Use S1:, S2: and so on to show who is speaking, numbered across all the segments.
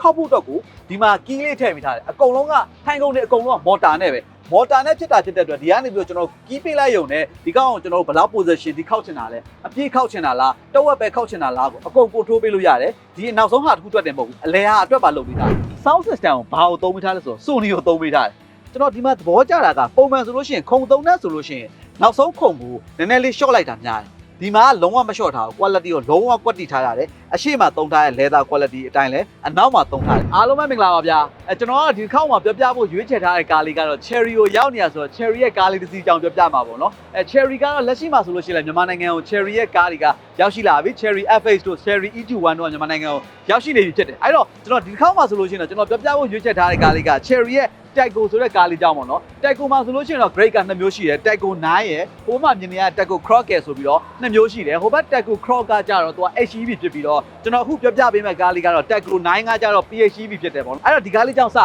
S1: ခောက်ဖို့အတွက်ကိုဒီမှာကီးလေးထည့်ပေးထားတယ်အကုန်လုံးကထိုင်ကုန်တွေအကုန်လုံးကမော်တာနဲ့ပဲမော်တာနဲ့ဖြစ်တာဖြစ်တဲ့အတွက်ဒီကနေပြီးတော့ကျွန်တော်ကီးပေးလိုက်ရုံနဲ့ဒီကောင်ကိုကျွန်တော်ဘယ်လောက် position ဒီခောက်ချင်တာလဲအပြည့်ခောက်ချင်တာလားတဝက်ပဲခောက်ချင်တာလားကိုအကုန်ကိုထိုးပေးလို့ရတယ်ဒီနောက်ဆုံးဟာတစ်ခုတွက်တယ်မဟုတ်ဘူးအလဲဟာအတွက်ပါလုပ်ပေးထားတယ် sound system ကိုဘာကိုသုံးပေးထားလဲဆိုတော့ Sony ကိုသုံးပေးထားတယ်ကျွန်တော်ဒီမှာသဘောကျတာကပုံမှန်ဆိုလို့ရှိရင်ခုံသုံးနဲ့ဆိုလို့ရှိရင်နောက်ဆုံးခုံကိုနည်းနည်းလေး short လိုက်တာများတယ် ဒီမှာလုံးဝမ short ထားဘူး quality ကိုလုံးဝကွက်တီထားရတယ်အရှိမသုံးထားတဲ့ leather quality အတိုင်းလဲအနောက်မှာသုံးထားတယ်အားလုံးပဲမင်္ဂလာပါဗျာအဲကျွန်တော်ကဒီတစ်ခေါက်မှာပြောပြဖို့ရွေးချယ်ထားတဲ့ကားလေးကတော့ cherry ကိုရောက်နေရဆိုတော့ cherry ရဲ့ကားလေးတစ်စီးကြောင်ပြောပြမှာပေါ့နော်အဲ cherry ကတော့လက်ရှိမှာဆိုလို့ရှိရင်လည်းမြန်မာနိုင်ငံကို cherry ရဲ့ကားတွေကရောက်ရှိလာပြီ cherry FH တို့ cherry E21 တို့ကမြန်မာနိုင်ငံကိုရောက်ရှိနေပြီဖြစ်တယ်အဲ့တော့ကျွန်တော်ဒီတစ်ခေါက်မှာဆိုလို့ရှိရင်တော့ကျွန်တော်ပြောပြဖို့ရွေးချယ်ထားတဲ့ကားလေးက cherry ရဲ့ Taggo ဆိုတဲ့ကားလေးကြောင်းပေါ့နော် Taggo မှာဆိုလို့ရှိရင်တော့ grade ကနှစ်မျိုးရှိတယ် Taggo 9ရယ်ဟိုမှာမြင်နေရ Taggo Croc ရယ်ဆိုပြီးတော့နှစ်မျိုးရှိတယ်ဟိုဘက် Taggo Croc ကကြတော့သူက HEV ဖြစ်ပြီးတော့ကျွန်တော်အခုပြောပြပေးမယ့်ကားလေးကတော့ Taggo 9ကကြတော့ PHEV ဖြစ်တယ်ပေါ့နော်အဲ့တော့ဒီကားလေးကြောင်းစ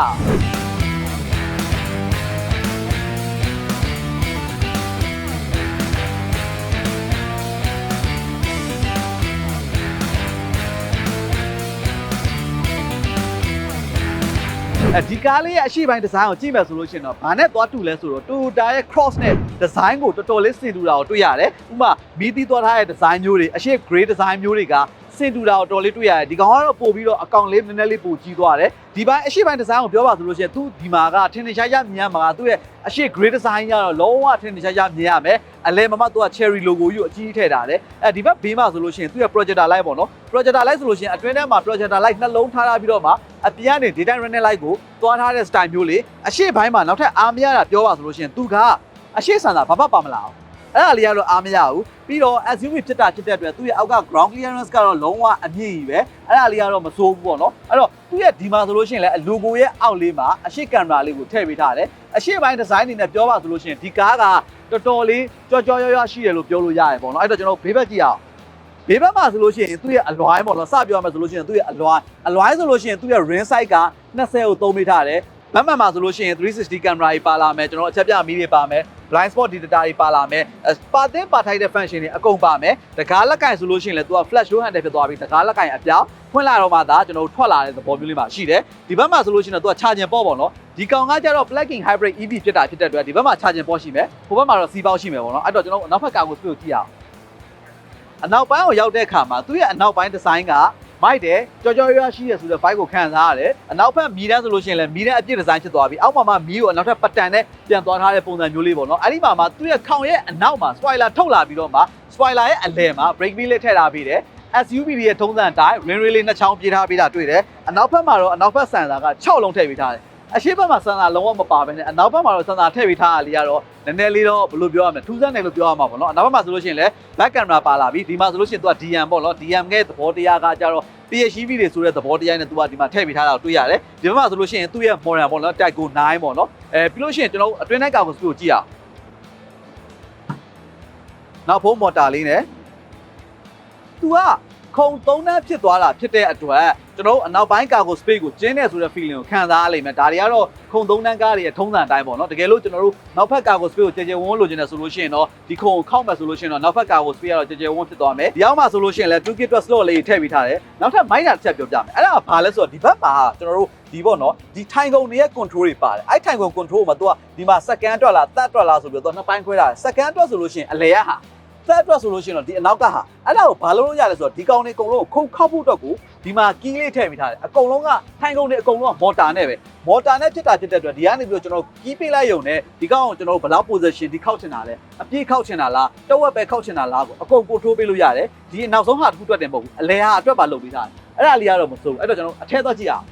S1: ဒီကားလေးရဲ့အရှိပိုင်းဒီဇိုင်းကိုကြည့်မယ်ဆိုလို့ရှိရင်တော့ဘာနဲ့သွားတူလဲဆိုတော့ Toyota ရဲ့ Cross နဲ့ဒီဇိုင်းကိုတော်တော်လေးဆင်တူတာကိုတွေ့ရတယ်။ဥပမာမီးသီးသွားထားတဲ့ဒီဇိုင်းမျိုးတွေအရှိ grey ဒီဇိုင်းမျိုးတွေက ဆင်တူတာကိုတော်တော်လေးတွေ့ရတယ်။ဒီကောင်ကတော့ပို့ပြီးတော့အကောင်လေးနည်းနည်းလေးပိုကြီးသွားတယ်။ဒီပိုင်းအရှိပိုင်းဒီဇိုင်းကိုပြောပါဆိုလို့ရှိရင်သူဒီမှာကထင်ထင်ရှားရှားမြင်ရမှာကသူ့ရဲ့အရှိ grey design ကတော့လုံးဝထင်ထင်ရှားရှားမြင်ရမယ်။အလဲမမသူက cherry logo ကြီးကိုအကြီးထည့်ထားတယ်။အဲဒီဘက်ဘေးမှာဆိုလို့ရှိရင်သူ့ရဲ့ projector light ပေါ့နော်။ projector light ဆိုလို့ရှိရင်အတွင်းထဲမှာ projector light နှလုံးထားထားပြီးတော့မှအပြင်ကနေ data running light ကိုသွားထားတဲ့ style မျိုးလေးအရှိပိုင်းမှာနောက်ထပ်အားမရတာပြောပါဆိုလို့ရှိရင်သူကအရှိဆန်တာဘာမှပါမလာအောင် အဲ့ဒါလေးကတော့အားမရဘူးပြီးတော့ SUV ဖြစ်တာဖြစ်တဲ့အတွက်သူ့ရဲ့အောက်က ground clearance ကတော့လုံးဝအမြင့်ကြီးပဲအဲ့ဒါလေးကတော့မစိုးဘူးပေါ့နော်အဲ့တော့သူ့ရဲ့ဒီမှာဆိုလို့ရှိရင်လည်း logo ရဲ့အောက်လေးမှာအရှိကင်မရာလေးကိုထည့်ပေးထားတယ်အရှိပိုင်းဒီဇိုင်းအနေနဲ့ပြောပါဆိုလို့ရှိရင်ဒီကားကတော်တော်လေးကြောကြောရွရွရှိတယ်လို့ပြောလို့ရတယ်ပေါ့နော်အဲ့တော့ကျွန်တော်ဘေးဘက်ကြည့်အောင်ဘေးဘက်မှာဆိုလို့ရှိရင်သူ့ရဲ့အလွိုင်းပေါ့နော်စပြောရမယ်ဆိုလို့ရှိရင်သူ့ရဲ့အလွိုင်းအလွိုင်းဆိုလို့ရှိရင်သူ့ရဲ့ ring size က20ကိုသုံးမိထားတယ် ဘက်မှန်မှာဆိုလို့ရှိရင်360 camera ကြီးပါလာမယ်ကျွန်တော်အချက်ပြမီးတွေပါမယ် blind spot detector တွေပါလာမယ်အဲပါသင်းပါထိုက်တဲ့ function တွေအကုန်ပါမယ်တကားလက်ကင်ဆိုလို့ရှိရင်လည်းသူက flash door handle ဖြစ်သွားပြီတကားလက်ကင်အပြောင်းဖွင့်လာတော့မှသာကျွန်တော်တို့ထွက်လာတဲ့သဘောမျိုးလေးမှာရှိတယ်ဒီဘက်မှာဆိုလို့ရှိရင်တော့သူက charging port ပေါ့နော်ဒီကောင်ကကြတော့ plug-in hybrid EV ဖြစ်တာဖြစ်တဲ့အတွက်ဒီဘက်မှာ charging port ရှိမယ်ဟိုဘက်မှာတော့ C ပေါက်ရှိမယ်ပေါ့နော်အဲ့တော့ကျွန်တော်တို့နောက်ဘက်ကာကို speed ကိုကြည့်အောင်အနောက်ပိုင်းကိုရောက်တဲ့အခါမှာသူ့ရဲ့အနောက်ပိုင်းဒီဇိုင်းက မိုက်တယ်ကြောကြောရွရွရှိရဆိုတဲ့ vibe ကိုခံစားရတယ်အနောက်ဘက်မီတန်းဆိုလို့ရှိရင်လည်းမီတန်းအပြည့်ဒီဇိုင်းဖြစ်သွားပြီအောက်မှာမှမီးကိုအနောက်ထပ်ပတန်နဲ့ပြန်သွားထားတဲ့ပုံစံမျိုးလေးပေါ့နော်အဲ့ဒီမှာမှသူ့ရဲ့ခေါင်ရဲ့အနောက်မှာ spoiler ထုတ်လာပြီးတော့မှ spoiler ရဲ့အလယ်မှာ brake wheel လေးထည့်ထားပြီးတယ် SUV ရဲ့ထုံးစံအတိုင်း ring rail လေးနှစ်ချောင်းပြေးထားပေးတာတွေ့တယ်အနောက်ဘက်မှာတော့အနောက်ဘက်ဆန်ဆာက6လုံးထည့်ပေးထားတယ် အရှိဘက်မှာဆန်ဆာလုံးဝမပါဘဲနဲ့အနောက်ဘက်မှာတော့ဆန်ဆာထည့်ပေးထားတာလေးကတော့နည်းနည်းလေးတော့ဘယ်လိုပြောရမလဲထူးဆန်းတယ်လို့ပြောရမှာပေါ့နော်အနောက်ဘက်မှာဆိုလို့ရှိရင်လည်း back camera ပါလာပြီဒီမှာဆိုလို့ရှိရင်သူက DM ပေါ့နော် DM ရဲ့သဘောတရားကကြတော့ PHEV တွေဆိုတဲ့သဘောတရားနဲ့သူကဒီမှာထည့်ပေးထားတာကိုတွေ့ရတယ်ဒီဘက်မှာဆိုလို့ရှိရင်သူ့ရဲ့ model ပေါ့နော် Tyco 9ပေါ့နော်အဲပြီးလို့ရှိရင်ကျွန်တော်တို့အတွင်းထဲကောင်ကိုစပီကိုကြည့်အောင်နောက်ဖုန်းမော်တာလေးနဲ့သူကခုံသုံးနှန်းဖြစ်သွားတာဖြစ်တဲ့အတွက် ကျွန်တော်တို့အနောက်ပိုင်းကာကို space ကိုကျင်းနေဆိုတဲ့ feeling ကိုခံစားရလိမ့်မယ်ဒါတွေကတော့ခုံသုံးနှန်းကားတွေရဲ့ထုံးစံအတိုင်းပေါ့နော်တကယ်လို့ကျွန်တော်တို့နောက်ဘက်ကာကို space ကိုကြဲကြဲဝန်းဝန်းလိုချင်တယ်ဆိုလို့ရှိရင်တော့ဒီခုံကိုခောက်မယ်ဆိုလို့ရှိရင်တော့နောက်ဘက်ကာကို space ကတော့ကြဲကြဲဝန်းဖြစ်သွားမယ်ဒီအောက်မှာဆိုလို့ရှိရင်လည်း 2kit plus slot လေးထည့်ပေးထားတယ်နောက်ထပ် minor တစ်ချက်ပြောပြမယ်အဲ့ဒါကဘာလဲဆိုတော့ဒီဘက်မှာကျွန်တော်တို့ဒီပေါ့နော်ဒီထိုင်ကုန်တွေရဲ့ control တွေပါတယ်အဲ့ထိုင်ကုန် control မှာ तू ကဒီမှာ second အတွက်လား third အတွက်လားဆိုပြီးတော့ तू နှစ်ပိုင်းခွဲထားတယ် second အတွက်ဆိုလို့ရှိရင်အလဲရဟာ third အတွက်ဆိုလို့ရှိရင်တော့ဒီအနောက်ကဟာအဲ့ဒါကိုဘာလို့လို့ရလဲဆိုတော့ဒီကောင်တွေအကုန်လုံးကိုခုံခောက်ဖို့အတွက်ကိုဒီမှာကီးလေးထည့်ပေးထားတယ်အကုန်လုံးကထိုင်ကုန်တွေအကုန်လုံးကမော်တာနဲ့ပဲမော်တာနဲ့ဖြစ်တာဖြစ်တဲ့အတွက်ဒီကနေပြီးတော့ကျွန်တော်ကီးပေးလိုက်ရုံနဲ့ဒီကောင်ကိုကျွန်တော်ဘယ်လောက် position ဒီခောက်ချင်တာလဲအပြည့်ခောက်ချင်တာလားတဝက်ပဲခောက်ချင်တာလားကိုအကုန်ကိုထိုးပေးလို့ရတယ်ဒီနောက်ဆုံးဟာတစ်ခုတွက်တယ်မဟုတ်ဘူးအလဲဟာအတွက်ပါလုပ်ပေးထားတယ်အဲ့ဒါလေးကတော့မစိုးဘူးအဲ့တော့ကျွန်တော်အထက်တော့ကြည့်အောင်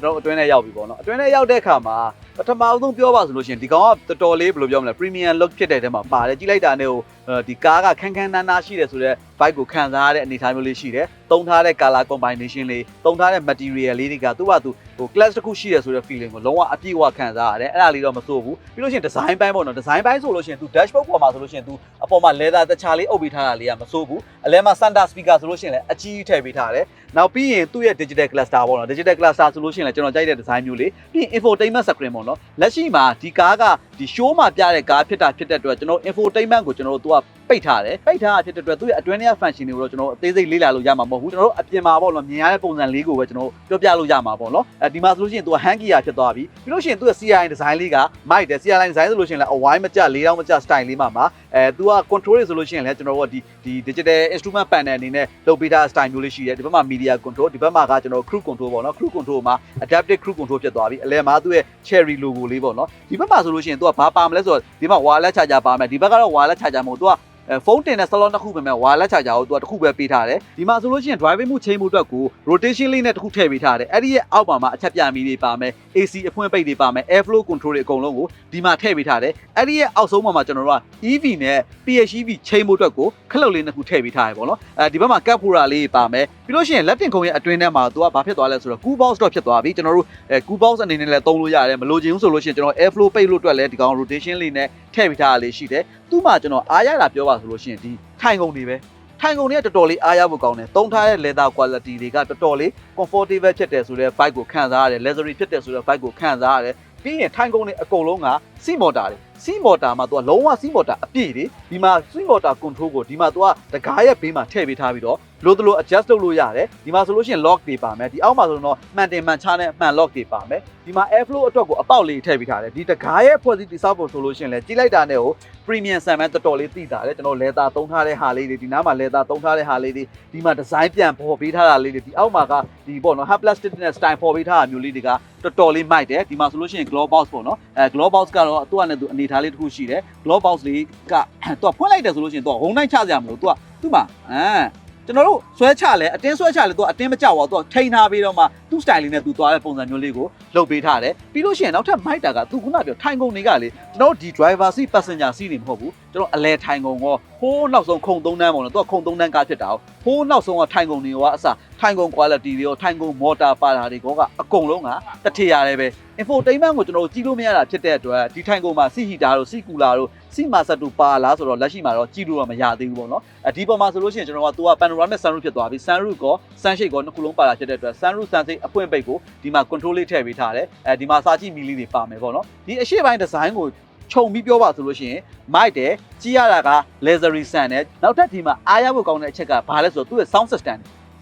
S1: ကျွန်တော်အတွင်းထဲရောက်ပြီပေါ့နော်အတွင်းထဲရောက်တဲ့အခါမှာ ပထမအဆုံးပြောပါဆိုလို့ရှိရင်ဒီကောင်ကတော်တော်လေးဘယ်လိုပြောမလဲ premium look ဖြစ်တဲ့တဲမှာပါတယ်ကြည့်လိုက်တာနဲ့ဟို ဒီကားကခန်းခန်းနားနားရှိတယ်ဆိုတော့ bike ကိုခံစားရတဲ့အနေအထားမျိုးလေးရှိတယ်။သုံးထားတဲ့ color combination လေးသုံးထားတဲ့ material လေးတွေကသူ့ဘာသူဟို class တစ်ခုရှိတယ်ဆိုတဲ့ feeling ကိုလုံးဝအပြည့်အဝခံစားရတယ်။အဲ့ဒါလေးတော့မစိုးဘူး။ပြီးလို့ရှိရင် design ပိုင်းပေါ့နော် design ပိုင်းဆိုလို့ရှိရင် तू dashboard ပေါ်မှာဆိုလို့ရှိရင် तू အပေါ်မှာ leather တခြားလေးအုပ်ပေးထားတာလေးကမစိုးဘူး။အလဲမှာ center speaker ဆိုလို့ရှိရင်လည်းအကြီးကြီးထည့်ပေးထားတယ်။နောက်ပြီးရင်သူ့ရဲ့ digital cluster ပေါ့နော် digital cluster ဆိုလို့ရှိရင်လည်းကျွန်တော်ကြိုက်တဲ့ design မျိုးလေးပြီးရင် infotainment screen ပေါ့နော်လက်ရှိမှာဒီကားကဒီ show မှာပြတဲ့ကားဖြစ်တာဖြစ်တဲ့အတွက်ကျွန်တော် infotainment ကိုကျွန်တော်တို့ तू ကပိတ်ထားတယ်ပိတ်ထားတာဖြစ်တဲ့အတွက်သူ့ရဲ့အတွင်းထဲက function တွေကိုတော့ကျွန်တော်တို့အသေးစိတ်လေ့လာလို့ရမှာမဟုတ်ဘူးကျွန်တော်တို့အပြင်မှာပေါ့နော်မြင်ရတဲ့ပုံစံလေးကိုပဲကျွန်တော်တို့ပြောပြလို့ရမှာပေါ့နော်အဲဒီမှာဆိုလို့ရှိရင်သူက hand gear ဖြစ်သွားပြီပြီးလို့ရှိရင်သူ့ရဲ့ CRI design လေးက mic တယ် CRI design ဆိုလို့ရှိရင်လည်းအဝိုင်းမကျလေးတောင်မကျ style လေးမှာမှာအဲသူက control တွေဆိုလို့ရှိရင်လည်းကျွန်တော်တို့ကဒီဒီ digital instrument panel အနေနဲ့လုပ်ပေးထား style မျိုးလေးရှိတယ်ဒီဘက်မှာ media control ဒီဘက်မှာကကျွန်တော် crew control ပေါ့နော် crew control မှာ adaptive crew control ဖြစ်သွားပြီအလဲမှာသူ့ရဲ့ cherry logo လေးပေါ့နော်ဒီဘက်မှာဆိုလို့ရှိရင်သူကဘာပါမလဲဆိုတော့ဒီမှာ wireless charger ပါမယ်ဒီဘက်ကတော့ wireless charger မဟုတ်သူကအဲ ဖုန်းတင်တဲ့ slot တစ်ခုပဲမဲ့ wireless charger ကိုသူကတစ်ခုပဲပေးထားတယ်ဒီမှာဆိုလို့ရှိရင် driving မှုချိန်မှုအတွက်ကို rotation လေးနဲ့တစ်ခုထည့်ပေးထားတယ်အဲ့ဒီရဲ့အောက်ပါမှာအချက်ပြမီတွေပါမယ် AC အဖွင့်ပိတ်တွေပါမယ် air flow control တွေအကုန်လုံးကိုဒီမှာထည့်ပေးထားတယ်အဲ့ဒီရဲ့အောက်ဆုံးမှာကျွန်တော်တို့က EV နဲ့ PHEV ချိန်မှုအတွက်ကိုခလုတ်လေးနှစ်ခုထည့်ပေးထားတယ်ပေါ့နော်အဲဒီဘက်မှာ cap pura လေးပါမယ်ပြီးလို့ရှိရင်လက်တင်ခုံရဲ့အတွင်းထဲမှာသူကဘာဖြစ်သွားလဲဆိုတော့ cool box တော့ဖြစ်သွားပြီကျွန်တော်တို့အဲ cool box အနေနဲ့လည်းသုံးလို့ရတယ်မလိုချင်ဘူးဆိုလို့ရှိရင်ကျွန်တော် air flow ပိတ်လို့အတွက်လည်းဒီကောင် rotation လေးနဲ့ ထည့်ပေးထားတာလေးရှိတယ်သူ့မှာကျွန်တော်အားရတာပြောပါဆိုလို့ရှိရင်ဒီထိုင်ကုန်တွေပဲထိုင်ကုန်တွေကတော်တော်လေးအားရဖို့ကောင်းတယ်သုံးထားတဲ့ leather quality တွေကတော်တော်လေး comfortable ဖြစ်တယ်ဆိုတဲ့ bike ကိုခံစားရတယ် leathery ဖြစ်တယ်ဆိုတဲ့ bike ကိုခံစားရတယ်ပြီးရင်ထိုင်ကုန်တွေအကုန်လုံးက စီမော်တာတွေစီမော်တာမှာသူကလုံးဝစီမော်တာအပြည့်တွေဒီမှာစီမော်တာ control ကိုဒီမှာသူကတကားရဲ့ဘေးမှာထည့်ပေးထားပြီးတော့လို့တလို့ adjust လုပ်လို့ရတယ်ဒီမှာဆိုလို့ရှိရင် lock တွေပါမယ်ဒီအောက်မှာဆိုတော့မှန်တင်မှန်ချနဲ့မှန် lock တွေပါမယ်ဒီမှာ air flow အတွက်ကိုအပေါက်လေးထည့်ပေးထားတယ်ဒီတကားရဲ့ဖွဲ့စည်းတိစောက်ဖို့ဆိုလို့ရှိရင်လည်းကြီးလိုက်တာနဲ့ကို premium ဆန်မဲ့တော်တော်လေးသိတာတယ်ကျွန်တော် leather သုံးထားတဲ့ဟာလေးတွေဒီနားမှာ leather သုံးထားတဲ့ဟာလေးတွေဒီမှာ design ပြန်ပေါ်ပေးထားတာလေးတွေဒီအောက်မှာကဒီပေါ့နော် hard plastic နဲ့ style ပေါ်ပေးထားတာမျိုးလေးတွေကတော်တော်လေးမိုက်တယ်ဒီမှာဆိုလို့ရှိရင် glove box ပေါ့နော်အဲ glove box ကတော့သူ့အနေနဲ့သူအနေထားလေးတစ်ခုရှိတယ် glove box လေးကသူကဖွင့်လိုက်တယ်ဆိုလို့ရှိရင်သူကဟုံတိုင်းချစရာမလိုသူကသူ့မှာအမ် ကျွန်တော်တို့ဆွဲချလဲအတင်းဆွဲချလဲသူကအတင်းမကြောက်ပါဘူးသူကထိန်ထားပြီးတော့မှသူ့ style လေးနဲ့သူသွားတဲ့ပုံစံမျိုးလေးကိုလုပ်ပေးထားတယ်ပြီးလို့ရှိရင်နောက်ထပ်မိုက်တာကသူခုနပြောထိုင်ကုန်တွေကလေကျွန်တော်တို့ဒီ driver seat passenger seat တွေမဟုတ်ဘူးကျွန်တော်အလဲထိုင်ကုန်ကောဟိုးနောက်ဆုံးခုံသုံးတန်းပေါ့နော်သူကခုံသုံးတန်းကားဖြစ်တာဟိုးနောက်ဆုံးကထိုင်ကုန်တွေရောအစထိုင်ကုန် quality တွေရောထိုင်ကုန် motor ပါတာတွေကောကအကုန်လုံးကတထေရတယ်ပဲ infotainment ကိုကျွန်တော်တို့ကြည့်လို့မရတာဖြစ်တဲ့အတွက်ဒီထိုင်ကုန်မှာစီဟီတာတို့စီကူလာတို့ စီမာဆက်တူပါလားဆိုတော့လက်ရှိမှာတော့ကြည့်လို့တော့မရသေးဘူးပေါ့နော်အဲဒီပုံမှာဆိုလို့ရှိရင်ကျွန်တော်ကသူက panoramic sunroof ဖြစ်သွားပြီ sunroof ကော sunshade ကောနှစ်ခုလုံးပါတာဖြစ်တဲ့အတွက် sunroof sunshade အပွင့်ပိတ်ကိုဒီမှာ control လေးထည့်ပေးထားတယ်အဲဒီမှာစာကြည့်မီလေးတွေပါမယ်ပေါ့နော်ဒီအရှိပိုင်း design ကိုခြုံပြီးပြောပါဆိုလို့ရှိရင် mic တယ်ကြီးရတာက lasery sun နဲ့နောက်ထပ်ဒီမှာအားရဖို့ကောင်းတဲ့အချက်ကဘာလဲဆိုတော့သူ့ရဲ့ sound system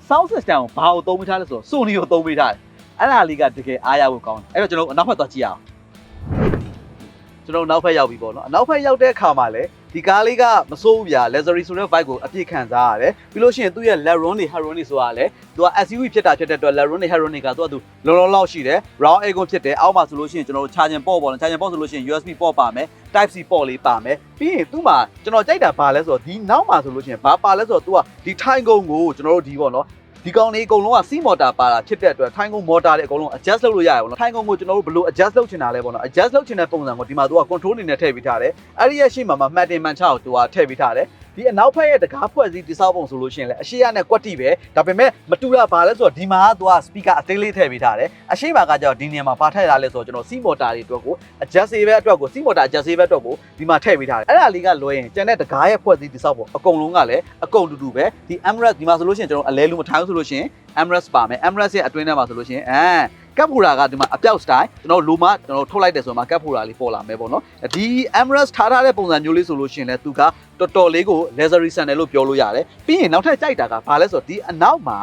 S1: sound system ကိုဘာကိုသုံးပေးထားလဲဆိုတော့ Sony ကိုသုံးပေးထားတယ်အဲ့ဒါလေးကတကယ်အားရဖို့ကောင်းတယ်အဲ့တော့ကျွန်တော်အနောက်ဘက်သွားကြည့်အောင် ကျွန်တော်နောက်ဘက်ရောက်ပြီပေါ့နော်အနောက်ဘက်ရောက်တဲ့အခါမှာလည်းဒီကားလေးကမစိုးဘူးဗျာ luxury ဆိုတဲ့ vibe ကိုအပြည့်ခံစားရတယ်ပြီးလို့ရှိရင်သူ့ရဲ့ let run တွေ head run တွေဆိုတာလည်းသူက SUV ဖြစ်တာဖြစ်တဲ့အတွက် let run တွေ head run တွေကသူကသူလုံးလုံးလောက်ရှိတယ် round aircon ဖြစ်တယ်အောက်မှာဆိုလို့ရှိရင်ကျွန်တော်တို့ charging port ပေါ့နော် charging port ဆိုလို့ရှိရင် USB port ပါမယ် type C port လေးပါမယ်ပြီးရင်သူ့မှာကျွန်တော်ကြိုက်တာဘာလဲဆိုတော့ဒီနောက်မှာဆိုလို့ရှိရင်ဘာပါလဲဆိုတော့ तू ကဒီထိုင်ကုန်ကိုကျွန်တော်တို့ဒီပေါ့နော် ဒီကောင်လေးအကုန်လုံးကစီးမော်တာပါတာဖြစ်တဲ့အတွက်ထိုင်ကုန်မော်တာတွေအကုန်လုံး adjust လုပ်လို့ရတယ်ပေါ့နော်ထိုင်ကုန်ကိုကျွန်တော်တို့ဘယ်လို adjust လုပ်ချင်တာလဲပေါ့နော် adjust လုပ်ချင်တဲ့ပုံစံကိုဒီမှာသူက control အနေနဲ့ထည့်ပေးထားတယ်အဲ့ဒီရဲ့ရှေ့မှာမှမှတ်တင်မှန်ချကိုသူကထည့်ပေးထားတယ် ဒီအနောက်ဖက်ရဲ့တကားဖွဲ့စည်းတိစောက်ပုံဆိုလို့ရှိရင်လည်းအရှိရနဲ့ကွက်တိပဲဒါပေမဲ့မတူတာဘာလဲဆိုတော့ဒီမှာကသူက speaker အသေးလေးထည့်ပေးထားတယ်အရှိမှာကကျတော့ဒီနေရာမှာပါထည့်ထားလဲဆိုတော့ကျွန်တော်စီးမော်တာတွေအတွက်ကို adjust ပဲအတွက်ကိုစီးမော်တာ adjust ပဲအတွက်ကိုဒီမှာထည့်ပေးထားတယ်အဲ့ဒါလေးကလွယ်ရင်ကျန်တဲ့တကားရဲ့ဖွဲ့စည်းတိစောက်ပုံအကုန်လုံးကလည်းအကုန်တူတူပဲဒီ Emirates ဒီမှာဆိုလို့ရှိရင်ကျွန်တော်အလဲလူမထိုင်ဘူးဆိုလို့ရှိရင် Emirates ပါမယ် Emirates ရဲ့အတွင်းထဲမှာဆိုလို့ရှိရင်အဲ ကပ်ဖူရာကဒီမှာအပြောက် style ကျွန်တော်လိုမကျွန်တော်ထုတ်လိုက်တယ်ဆိုမှကပ်ဖူရာလေးပေါ်လာမယ်ပေါ့နော်ဒီ Emirates ထားထားတဲ့ပုံစံမျိုးလေးဆိုလို့ရှိရင်လည်းသူကတော်တော်လေးကို leathery sandal လို့ပြောလို့ရတယ်ပြီးရင်နောက်ထပ်ကြိုက်တာကဘာလဲဆိုတော့ဒီအနောက်မှာ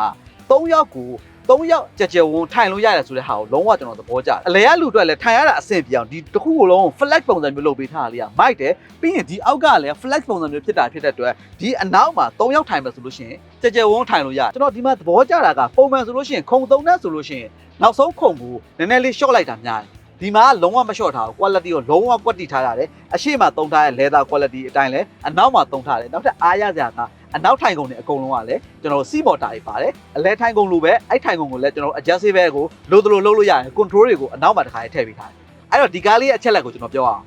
S1: ၃ယောက်ကို ၃ယောက်ကြကြဝန်းထိုင်လို့ရတယ်ဆိုတဲ့ဟာကိုလုံးဝကျွန်တော်သဘောကျတယ်အလဲရလူအတွက်လည်းထိုင်ရတာအဆင်ပြေအောင်ဒီတစ်ခုကိုလုံး flex ပုံစံမျိုးလုပ်ပေးထားတာလေးကမိုက်တယ်ပြီးရင်ဒီအောက်ကလည်း flex ပုံစံမျိုးဖြစ်တာဖြစ်တဲ့အတွက်ဒီအနောက်မှာ၃ယောက်ထိုင်မယ်ဆိုလို့ရှိရင်ကြကြဝန်းထိုင်လို့ရတယ်ကျွန်တော်ဒီမှာသဘောကျတာကပုံမှန်ဆိုလို့ရှိရင်ခုံသုံးနဲ့ဆိုလို့ရှိရင်နောက်ဆုံးခုံကိုနည်းနည်းလေး short လိုက်တာများတယ် ဒီမှာလုံးဝမ short ထားဘူး quality ကိုလုံးဝကွက်တိထားရတယ်အရှိမသုံးထားတဲ့ leather quality အတိုင်းလဲအနောက်မှာသုံးထားတယ်နောက်ထပ်အားရစရာကအနောက်ထိုင်ကုန်တွေအကုန်လုံးကလည်းကျွန်တော်စီးမော်တာတွေပါတယ်အလဲထိုင်ကုန်လိုပဲအဲ့ထိုင်ကုန်ကိုလည်းကျွန်တော် adjustable ကိုလိုသလိုလုပ်လို့ရတယ် control တွေကိုအနောက်မှာတစ်ခါထည့်ပေးထားတယ် အဲ့တော့ဒီကားလေးရဲ့အချက်လက်ကိုကျွန်တော်ပြောအောင်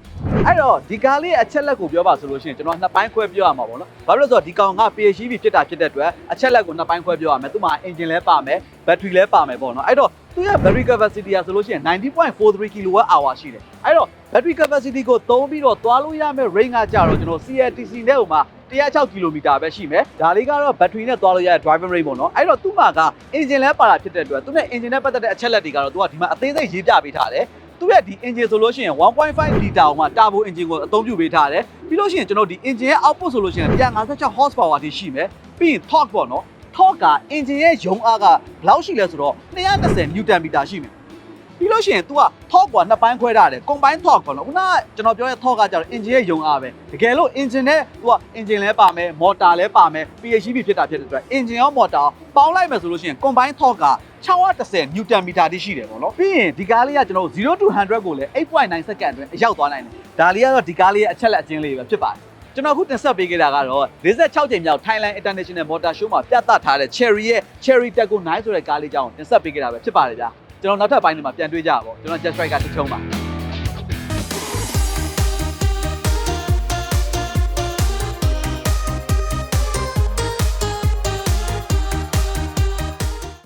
S1: အဲ့တော့ဒီကားလေးရဲ့အချက်လက်ကိုပြောပါဆိုလို့ရှိရင်ကျွန်တော်နှစ်ပိုင်းခွဲပြောရမှာပေါ့နော်ဘာလို့လဲဆိုတော့ဒီကောင်က PHEV ဖြစ်တာဖြစ်တဲ့အတွက်အချက်လက်ကိုနှစ်ပိုင်းခွဲပြောရမယ်သူ့မှာ engine လဲပါမယ် battery လဲပါမယ်ပေါ့နော်အဲ့တော့သူရဲ့ battery capacity ကဆိုလို့ရှိရင်90.43 kWh ရှိတယ်အဲ့တော့ battery capacity ကိုသုံးပြီးတော့သွားလို့ရမယ့် range ကကြတော့ကျွန်တော် CLTC နဲ့ဟိုမှာ106ကီလိုမီတာပဲရှိမယ်ဒါလေးကတော့ battery နဲ့သွားလို့ရတဲ့ driving range ပေါ့နော်အဲ့တော့သူ့မှာက engine လဲပါတာဖြစ်တဲ့အတွက်သူနဲ့ engine နဲ့ပတ်သက်တဲ့အချက်လက်တွေကတော့သူကဒီမှာအသေးစိတ်ရေးပြပေးထားတယ် သူ့ရဲ့ဒီ engine ဆိုလို့ရှိရင်1.5 liter အောင်မှ turbo engine ကိုအသုံးပြုပေးထားတယ်ပြီးလို့ရှိရင်ကျွန်တော်ဒီ engine ရဲ့ output ဆိုလို့ရှိရင်156 horsepower ထိရှိမယ်ပြီးရင် torque ပေါ့နော် torque က engine ရဲ့ယုံအားကဘယ်လောက်ရှိလဲဆိုတော့210 newton meter ရှိမယ် ပြီးလို့ရှိရင် तू က torque ကနှစ်ပိုင်းခွဲထားတယ် combine torque ပေါ့နော်ခုနကကျွန်တော်ပြောတဲ့ torque ကကျတော့ engine ရဲ့ယုံအားပဲတကယ်လို့ engine နဲ့ तू က engine လဲပါမယ် motor လဲပါမယ် PHEV ဖြစ်တာဖြစ်တဲ့အတွက် engine ရော motor ပေါင်းလိုက်မယ်ဆိုလို့ရှိရင် combine torque က610 newton meter တိရှိတယ်ပေါ့နော်ပြီးရင်ဒီကားလေးကကျွန်တော်တို့0 to 100ကိုလည်း8.9 second အတွင်းအရောက်သွားနိုင်တယ်ဒါလေးကတော့ဒီကားလေးရဲ့အချက်လက်အကျဉ်းလေးပဲဖြစ်ပါတယ်ကျွန်တော်အခုတင်ဆက်ပေးခဲ့တာကတော့46ကြိမ်မြောက် Thailand International Motor Show မှာပြသထားတဲ့ Cherry ရဲ့ Cherry Taco 9ဆိုတဲ့ကားလေးကြောင်းတင်ဆက်ပေးခဲ့တာပဲဖြစ်ပါတယ်ဗျာ ကျွန်တော်နောက်ထပ်ပိုင်းတွေမှာပြန်တွေ့ကြပါပေါ့ကျွန်တော် Just Ride ကတစ်ချုံပါ